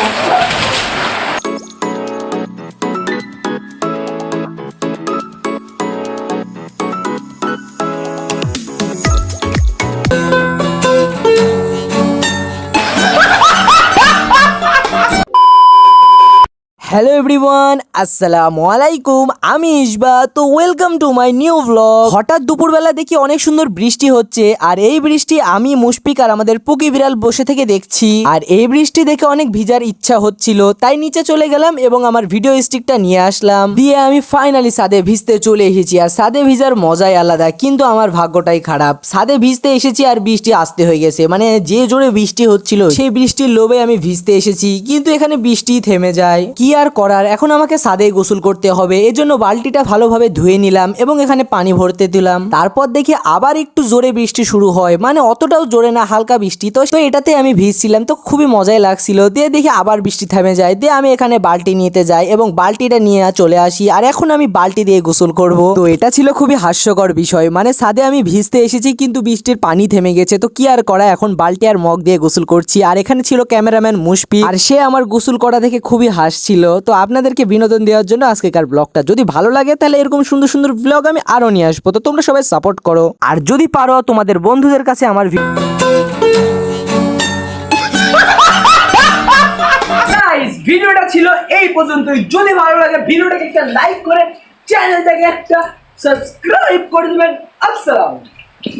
Thank you. Hello everyone আসসালামু আলাইকুম আমি ইসবা তো welcome to my new blog হঠাৎ দুপুরবেলা দেখি অনেক সুন্দর বৃষ্টি হচ্ছে, আর এই বৃষ্টি আমি, মুশফিক আর আমাদের পুকি বিড়াল বসে থেকে দেখছি। আর এই বৃষ্টি দেখে অনেক ভিজার ইচ্ছা হচ্ছিল, তাই নিচে চলে গেলাম এবং আমার ভিডিও স্টিকটা নিয়ে আসলাম। দিয়ে আমি ফাইনালি সাদে ভিজতে চলে এসেছি, আর সাদে ভিজার মজাই আলাদা, কিন্তু আমার ভাগ্যটাই খারাপ। সাদে ভিজতে এসেছি আর বৃষ্টি আসতে হয়ে গেছে মানে যে জোরে বৃষ্টি হচ্ছিল, সেই বৃষ্টির লোভে আমি ভিজতে এসেছি, কিন্তু এখানে বৃষ্টি থেমে যায়। কি আর করার। এখন আমাকে সাদে গোসল করতে হবে। এজন্য বালতিটা ভালোভাবে ধুয়ে নিলাম এবং এখানে পানি ভরতে দিলাম। তারপর দেখি আবার একটু জোরে বৃষ্টি শুরু হয়। মানে অতটাও জোরে না, হালকা বৃষ্টি। তো তো এটাতে আমি ভিজছিলাম। তো খুবই মজাই লাগছিল। দিয়ে দেখি আবার বৃষ্টি থেমে যায়। দিয়ে আমি এখানে বালতি নিতে যাই এবং বালতিটা নিয়ে চলে আসি। আর এখন আমি বালতি দিয়ে গোসল করব। তো এটা ছিল খুবই হাস্যকর বিষয়। মানে সাদে আমি ভিজতে এসেছি কিন্তু বৃষ্টির পানি থেমে গেছে। তো কি আর করা? এখন বালতি আর মগ দিয়ে গোসল করছি। আর এখানে ছিল ক্যামেরাম্যান মুশফি আর সে আমার গোসল করা দেখে খুবই হাসছিল। তো আপনাদেরকে বিনোদন দেওয়ার জন্য আজকেকার ব্লগটা যদি ভালো লাগে, তাহলে এরকম সুন্দর সুন্দর ব্লগ আমি আরও নিয়ে আসব। তো তোমরা সবাই সাপোর্ট করো। আর যদি পারো, তোমাদের বন্ধুদের কাছে আমার ভিডিওটা ছিল এই পর্যন্তই। যদি ভালো লাগে, ভিডিওটাকে একটা লাইক করে চ্যানেলটাকে একটা সাবস্ক্রাইব করে দিবেন। আসসালাম